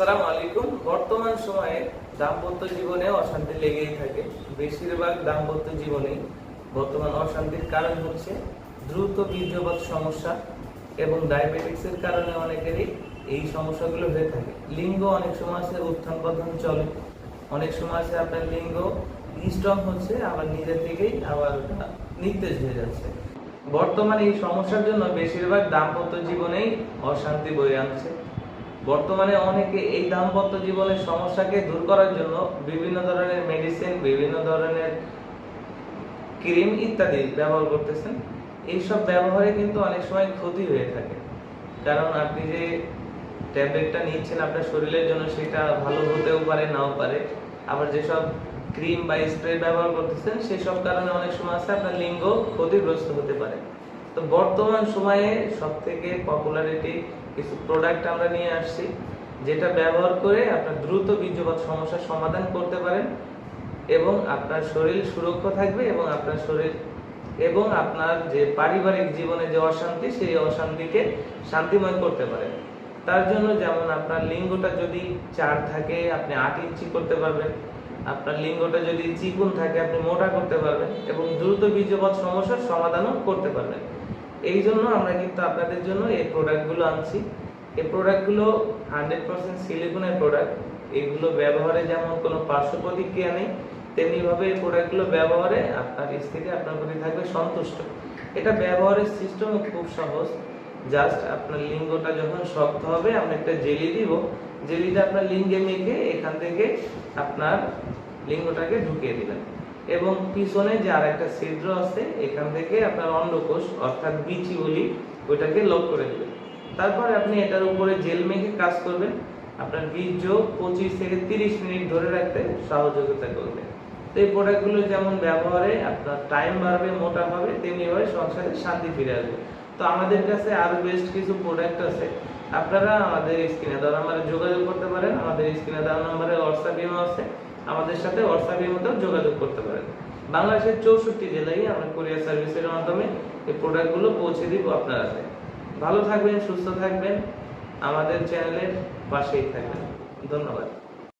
আসসালামু আলাইকুম। বর্তমান সময়ে দাম্পত্য জীবনে অশান্তি লেগেই থাকে। বেশিরভাগ দাম্পত্য জীবনে বর্তমান অশান্তির কারণ হচ্ছে দ্রুত বীর্যপাত সমস্যা এবং ডায়াবেটিক্সের কারণে অনেকেরই এই সমস্যাগুলো হয়ে থাকে। লিঙ্গ অনেক সময় আছে, উত্থান পতন চলে। অনেক সময় আছে আপনার লিঙ্গ স্ট্রং হচ্ছে, আবার নিজে থেকেই আবার নির্দেশ হয়ে যাচ্ছে। বর্তমানে এই সমস্যার জন্য বেশিরভাগ দাম্পত্য জীবনেই অশান্তি বয়ে আনছে। বর্তমানে অনেকে এই দাম্পত্য জীবনের সমস্যাকে দূর করার জন্য বিভিন্ন ধরনের মেডিসিন বিভিন্ন ধরনের ক্রিম ইত্যাদি ব্যবহার করতেছেন। এইসব ব্যবহারে কিন্তু অনেক সময় ক্ষতি হয়ে থাকে। কারণ আপনি যে ট্যাবলেটটা নিচ্ছেন আপনার শরীরের জন্য সেটা ভালো হতেও পারে, নাও পারে। আবার যেসব ক্রিম বা স্প্রে ব্যবহার করতেছেন, সেসব কারণে অনেক সময় আছে আপনার লিঙ্গ ক্ষতিগ্রস্ত হতে পারে। তো বর্তমান সময়ে সব থেকে পপুলারিটি কিছু প্রোডাক্ট আমরা নিয়ে আসছি, যেটা ব্যবহার করে আপনার দ্রুত বীর্যপাত সমস্যার সমাধান করতে পারেন এবং আপনার শরীর সুরক্ষা থাকবে এবং আপনার শরীর এবং আপনার যে পারিবারিক জীবনে যে অশান্তি, সেই অশান্তিকে শান্তিময় করতে পারেন। তার জন্য যেমন আপনার লিঙ্গটা যদি চার থাকে, আপনি আট ইঞ্চি করতে পারবেন। আপনার লিঙ্গটা যদি চিকুন থাকে, আপনি মোটা করতে পারবেন এবং দ্রুত বীর্যপাত সমস্যার সমাধানও করতে পারবেন। এই জন্য আমরা কিন্তু আপনাদের জন্য এই প্রোডাক্টগুলো আনছি। এই প্রোডাক্টগুলো হান্ড্রেড পার্সেন্ট সিলিকনের প্রোডাক্ট এগুলো ব্যবহারে যেমন কোনো পার্শ্ব প্রতিক্রিয়া নেই, তেমনিভাবে এই প্রোডাক্টগুলো ব্যবহারে আপনার স্ত্রী আপনার প্রতি থাকবে সন্তুষ্ট। এটা ব্যবহারের সিস্টেমও খুব সহজ। জাস্ট আপনার লিঙ্গটা যখন শক্ত হবে, আমরা একটা জেলি দিব। জেলিটা আপনার লিঙ্গে মেখে এখান থেকে আপনার লিঙ্গটাকে ঢুকিয়ে দিবেন। এবং পিছনে যে আর একটা ছিদ্র আছে, এখান থেকে আপনার অন্ডকোষ, অর্থাৎ বিচি বলি ওইটাকে লক করে দেবেন। তারপরে আপনি এটার উপরে জেল মেখে কাজ করবেন। আপনার বীর্য পঁচিশ থেকে তিরিশ মিনিট ধরে রাখতে সহযোগিতা করবে তো এই প্রোডাক্টগুলো যেমন ব্যবহারে আপনার টাইম বাড়বে, মোটা হবে, তেমনিভাবে সংসারে শান্তি ফিরে আসবে। তো আমাদের কাছে আরও বেস্ট কিছু প্রোডাক্ট আছে। আপনারা আমাদের স্ক্রিনে দেওয়া নাম্বারে যোগাযোগ করতে পারেন। আমাদের স্ক্রিনে দেওয়া নাম্বারে হোয়াটসঅ্যাপ ইমো আছে। আমাদের সাথে হোয়াটসঅ্যাপ ইমোতেও যোগাযোগ করতে পারেন। বাংলাদেশের চৌষট্টি জেলায় আমরা কুরিয়ার সার্ভিসের মাধ্যমে এই প্রোডাক্টগুলো পৌঁছে দিব আপনার হাতে ভালো থাকবেন, সুস্থ থাকবেন। আমাদের চ্যানেলের পাশেই থাকবেন। ধন্যবাদ।